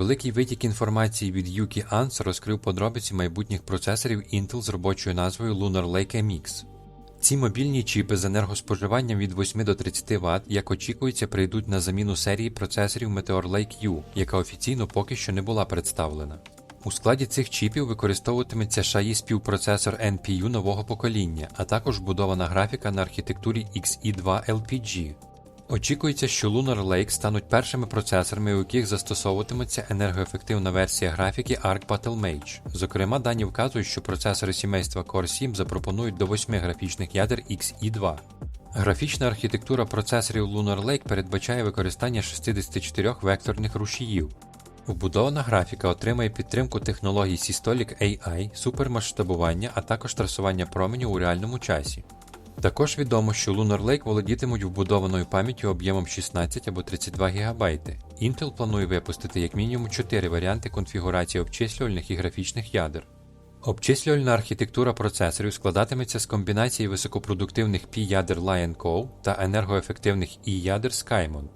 Великий витік інформації від Yuki Ans розкрив подробиці майбутніх процесорів Intel з робочою назвою Lunar Lake MX. Ці мобільні чіпи з енергоспоживанням від 8 до 30 Вт, як очікується, прийдуть на заміну серії процесорів Meteor Lake U, яка офіційно поки що не була представлена. У складі цих чіпів використовуватиметься SHAI співпроцесор NPU нового покоління, а також вбудована графіка на архітектурі XE2 LPG. Очікується, що Lunar Lake стануть першими процесорами, у яких застосовуватиметься енергоефективна версія графіки Arc Battle Mage. Зокрема, дані вказують, що процесори сімейства Core 7 запропонують до 8 графічних ядер XE2. Графічна архітектура процесорів Lunar Lake передбачає використання 64 векторних рушіїв. Вбудована графіка отримає підтримку технологій Systolic AI, супермасштабування, а також трасування променю у реальному часі. Також відомо, що Lunar Lake володітимуть вбудованою пам'яттю об'ємом 16 або 32 ГБ. Intel планує випустити як мінімум 4 варіанти конфігурації обчислювальних і графічних ядер. Обчислювальна архітектура процесорів складатиметься з комбінації високопродуктивних P-ядер Lion Cove та енергоефективних E-ядер Skymont.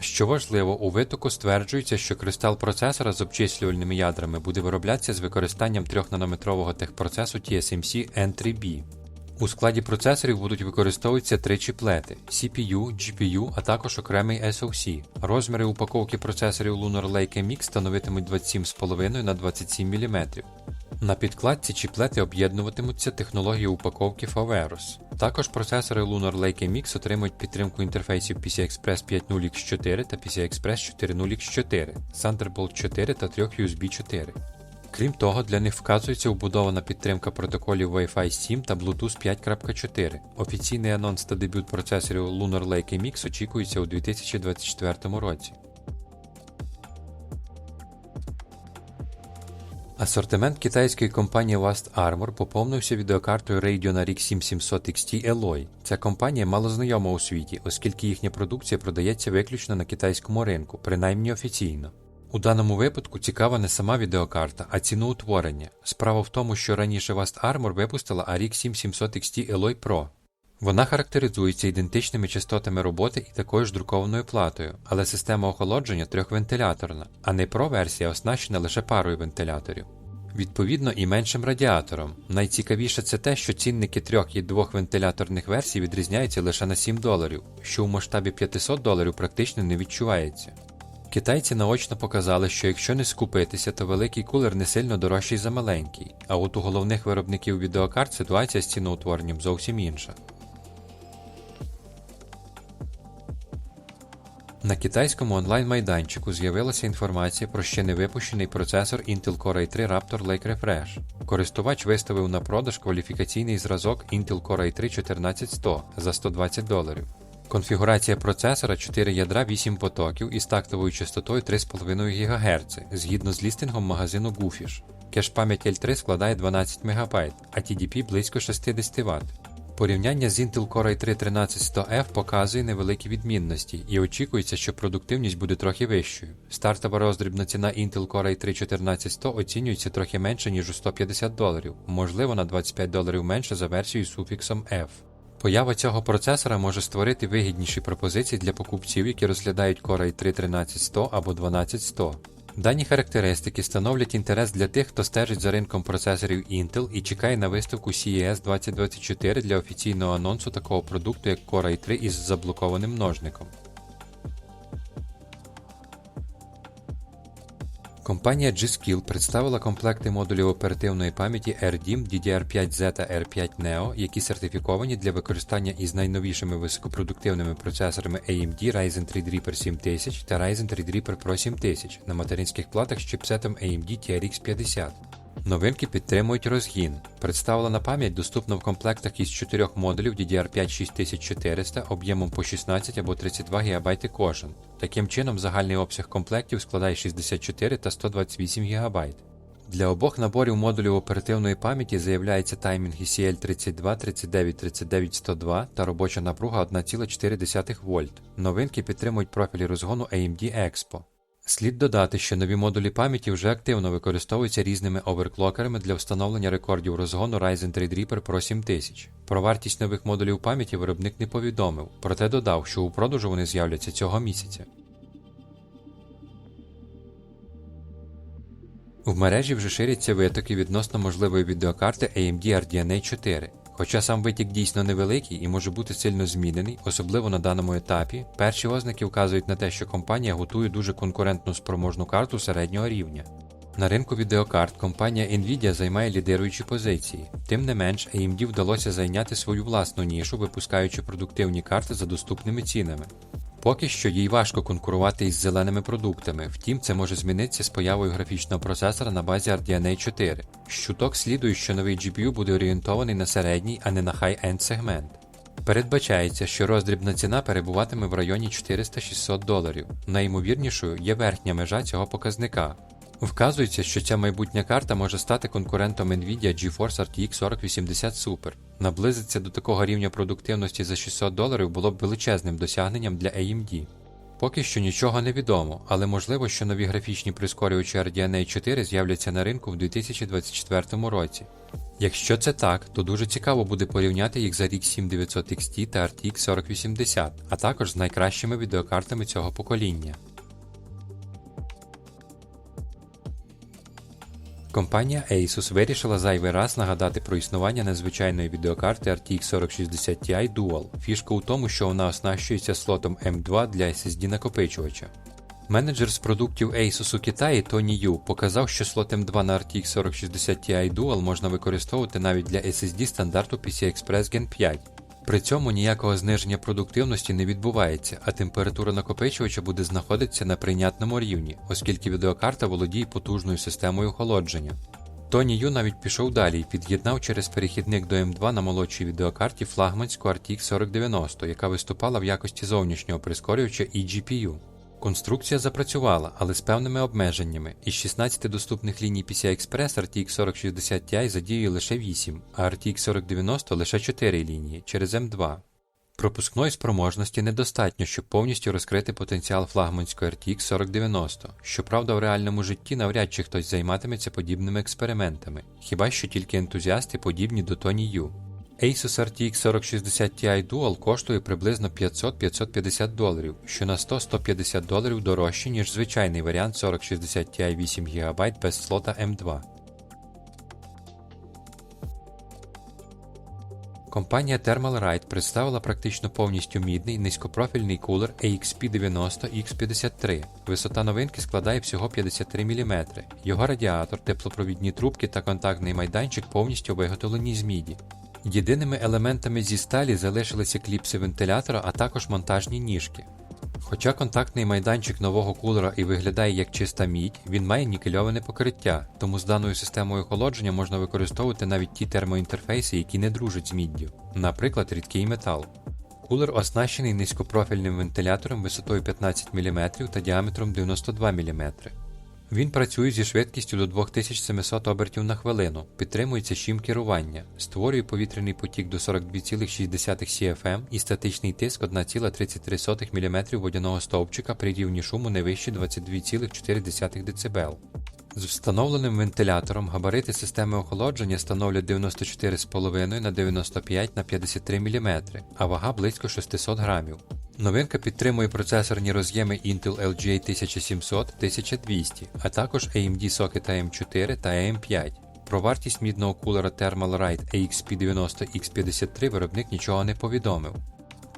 Що важливо, у витоку стверджується, що кристал процесора з обчислювальними ядрами буде вироблятися з використанням 3-нанометрового техпроцесу TSMC N3B. У складі процесорів будуть використовуватися три чіплети CPU, GPU, а також окремий SoC. Розміри упаковки процесорів Lunar Lake MX становитимуть 27,5 на 27 мм. На підкладці чіплети об'єднуватимуться технологією упаковки Foveros. Також процесори Lunar Lake MX отримують підтримку інтерфейсів PCI-Express 5.0x4 та PCI-Express 4.0x4, Thunderbolt 4 та 3 USB 4. Крім того, для них вказується вбудована підтримка протоколів Wi-Fi 7 та Bluetooth 5.4. Офіційний анонс та дебют процесорів Lunar Lake MX очікується у 2024 році. Асортимент китайської компанії Last Armor поповнився відеокартою Radeon RX 7700 XT Alloy. Ця компанія мало знайома у світі, оскільки їхня продукція продається виключно на китайському ринку, принаймні офіційно. У даному випадку цікава не сама відеокарта, а ціноутворення. Справа в тому, що раніше Vast Armor випустила RX 7700 XT Alloy Pro. Вона характеризується ідентичними частотами роботи і такою ж друкованою платою, але система охолодження трьохвентиляторна, а не Pro версія оснащена лише парою вентиляторів. Відповідно, і меншим радіатором. Найцікавіше це те, що цінники трьох і двох вентиляторних версій відрізняються лише на 7 доларів, що у масштабі 500 доларів практично не відчувається. Китайці наочно показали, що якщо не скупитися, то великий кулер не сильно дорожчий за маленький, а от у головних виробників відеокарт ситуація з ціноутворенням зовсім інша. На китайському онлайн-майданчику з'явилася інформація про ще не випущений процесор Intel Core i3 Raptor Lake Refresh. Користувач виставив на продаж кваліфікаційний зразок Intel Core i3 14100 за 120 доларів. Конфігурація процесора 4 ядра 8 потоків із тактовою частотою 3,5 ГГц згідно з лістингом магазину Goofish. Кеш пам'ять L3 складає 12 МБ, а TDP близько 60 Вт. Порівняння з Intel Core i3 13100F показує невеликі відмінності і очікується, що продуктивність буде трохи вищою. Стартова роздрібна ціна Intel Core i3 14100 оцінюється трохи менше, ніж у 150 доларів, можливо на 25 доларів менше за версією з суфіксом F. Поява цього процесора може створити вигідніші пропозиції для покупців, які розглядають Core i3 13100 або 12100. Дані характеристики становлять інтерес для тих, хто стежить за ринком процесорів Intel і чекає на виставку CES 2024 для офіційного анонсу такого продукту, як Core i3 із заблокованим множником. Компанія G-Skill представила комплекти модулів оперативної пам'яті RDIMM DDR5Z та R5 Neo, які сертифіковані для використання із найновішими високопродуктивними процесорами AMD Ryzen 3 Reaper 7000 та Ryzen 3 Reaper Pro 7000 на материнських платах з чіпсетом AMD TRX 50. Новинки підтримують розгін. Представлена пам'ять доступна в комплектах із 4 модулів DDR5 6400 об'ємом по 16 або 32 ГБ кожен. Таким чином, загальний обсяг комплектів складає 64 та 128 ГБ. Для обох наборів модулів оперативної пам'яті заявляється таймінг ECL 32, 39, 39, 102 та робоча напруга 1,4 В. Новинки підтримують профілі розгону AMD Expo. Слід додати, що нові модулі пам'яті вже активно використовуються різними оверклокерами для встановлення рекордів розгону Ryzen 3 Reaper Pro 7000. Про вартість нових модулів пам'яті виробник не повідомив, проте додав, що у продажу вони з'являться цього місяця. В мережі вже ширяться витоки відносно можливої відеокарти AMD RDNA 4. Хоча сам витік дійсно невеликий і може бути сильно змінений, особливо на даному етапі, перші ознаки вказують на те, що компанія готує дуже конкурентну спроможну карту середнього рівня. На ринку відеокарт компанія Nvidia займає лідируючі позиції. Тим не менш, AMD вдалося зайняти свою власну нішу, випускаючи продуктивні карти за доступними цінами. Поки що їй важко конкурувати із зеленими продуктами, втім це може змінитися з появою графічного процесора на базі RDNA 4. Щуток слідує, що новий GPU буде орієнтований на середній, а не на хай-енд сегмент. Передбачається, що роздрібна ціна перебуватиме в районі 400-600 доларів. Найімовірнішою є верхня межа цього показника. Вказується, що ця майбутня карта може стати конкурентом Nvidia GeForce RTX 4080 Super. Наблизитися до такого рівня продуктивності за 600 доларів було б величезним досягненням для AMD. Поки що нічого не відомо, але можливо, що нові графічні прискорювачі RDNA 4 з'являться на ринку в 2024 році. Якщо це так, то дуже цікаво буде порівняти їх за RX 7900 XT та RTX 4080, а також з найкращими відеокартами цього покоління. Компанія Asus вирішила зайвий раз нагадати про існування незвичайної відеокарти RTX 4060 Ti Dual. Фішка у тому, що вона оснащується слотом M2 для SSD накопичувача. Менеджер з продуктів Asus у Китаї Тоні Ю показав, що слот M2 на RTX 4060 Ti Dual можна використовувати навіть для SSD стандарту PCI Express Gen 5. При цьому ніякого зниження продуктивності не відбувається, а температура накопичувача буде знаходитися на прийнятному рівні, оскільки відеокарта володіє потужною системою охолодження. Тоні Ю навіть пішов далі і під'єднав через перехідник до М2 на молодшій відеокарті флагманську RTX 4090, яка виступала в якості зовнішнього прискорювача і GPU. Конструкція запрацювала, але з певними обмеженнями. Із 16 доступних ліній PCI Express RTX 4060 Ti задіює лише 8, а RTX 4090 лише 4 лінії через M2. Пропускної спроможності недостатньо, щоб повністю розкрити потенціал флагманської RTX 4090. Щоправда, в реальному житті навряд чи хтось займатиметься подібними експериментами, хіба що тільки ентузіасти подібні до Tony Yu. Asus RTX 4060 Ti Dual коштує приблизно 500-550 доларів, що на 100-150 доларів дорожче, ніж звичайний варіант 4060 Ti 8 ГБ без слота M2. Компанія Thermalright представила практично повністю мідний низькопрофільний кулер AXP90X53. Висота новинки складає всього 53 мм. Його радіатор, теплопровідні трубки та контактний майданчик повністю виготовлені з міді. Єдиними елементами зі сталі залишилися кліпси вентилятора, а також монтажні ніжки. Хоча контактний майданчик нового кулера і виглядає як чиста мідь, він має нікельоване покриття, тому з даною системою охолодження можна використовувати навіть ті термоінтерфейси, які не дружать з міддю, наприклад, рідкий метал. Кулер оснащений низькопрофільним вентилятором висотою 15 мм та діаметром 92 мм. Він працює зі швидкістю до 2700 обертів на хвилину, підтримується щім керування, створює повітряний потік до 42,6 CFM і статичний тиск 1,33 мм водяного стовпчика при рівні шуму не вище 22,4 дБ. З встановленим вентилятором габарити системи охолодження становлять 94,5 на 95 на 53 мм, а вага близько 600 грамів. Новинка підтримує процесорні роз'єми Intel LGA 1700 1200, а також AMD Socket AM4 та AM5. Про вартість мідного кулера Thermalright AXP90X53 виробник нічого не повідомив.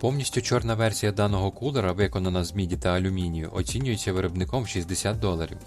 Повністю чорна версія даного кулера, виконана з міді та алюмінію, оцінюється виробником 60 доларів.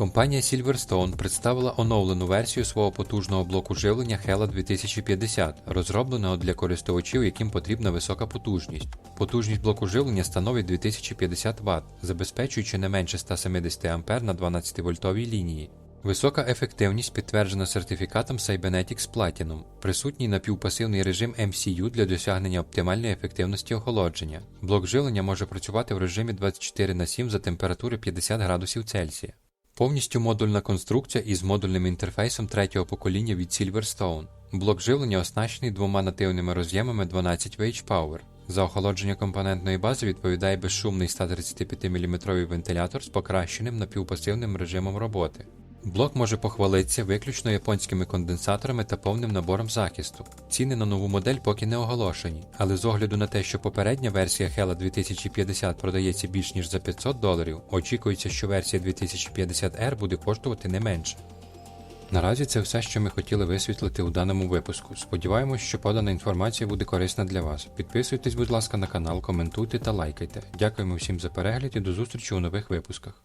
Компанія Silverstone представила оновлену версію свого потужного блоку живлення Hella 2050, розробленого для користувачів, яким потрібна висока потужність. Потужність блоку живлення становить 2050 Вт, забезпечуючи не менше 170 А на 12-вольтовій лінії. Висока ефективність підтверджена сертифікатом Cybernetics Platinum, присутній напівпасивний режим MCU для досягнення оптимальної ефективності охолодження. Блок живлення може працювати в режимі 24 на 7 за температури 50 градусів Цельсія. Повністю модульна конструкція із модульним інтерфейсом третього покоління від Silverstone. Блок живлення оснащений двома нативними роз'ємами 12 VH Power. За охолодження компонентної бази відповідає безшумний 135 мм вентилятор з покращеним напівпасивним режимом роботи. Блок може похвалитися виключно японськими конденсаторами та повним набором захисту. Ціни на нову модель поки не оголошені, але з огляду на те, що попередня версія Hella 2050 продається більш ніж за 500 доларів, очікується, що версія 2050R буде коштувати не менше. Наразі це все, що ми хотіли висвітлити у даному випуску. Сподіваємось, що подана інформація буде корисна для вас. Підписуйтесь, будь ласка, на канал, коментуйте та лайкайте. Дякуємо всім за перегляд і до зустрічі у нових випусках.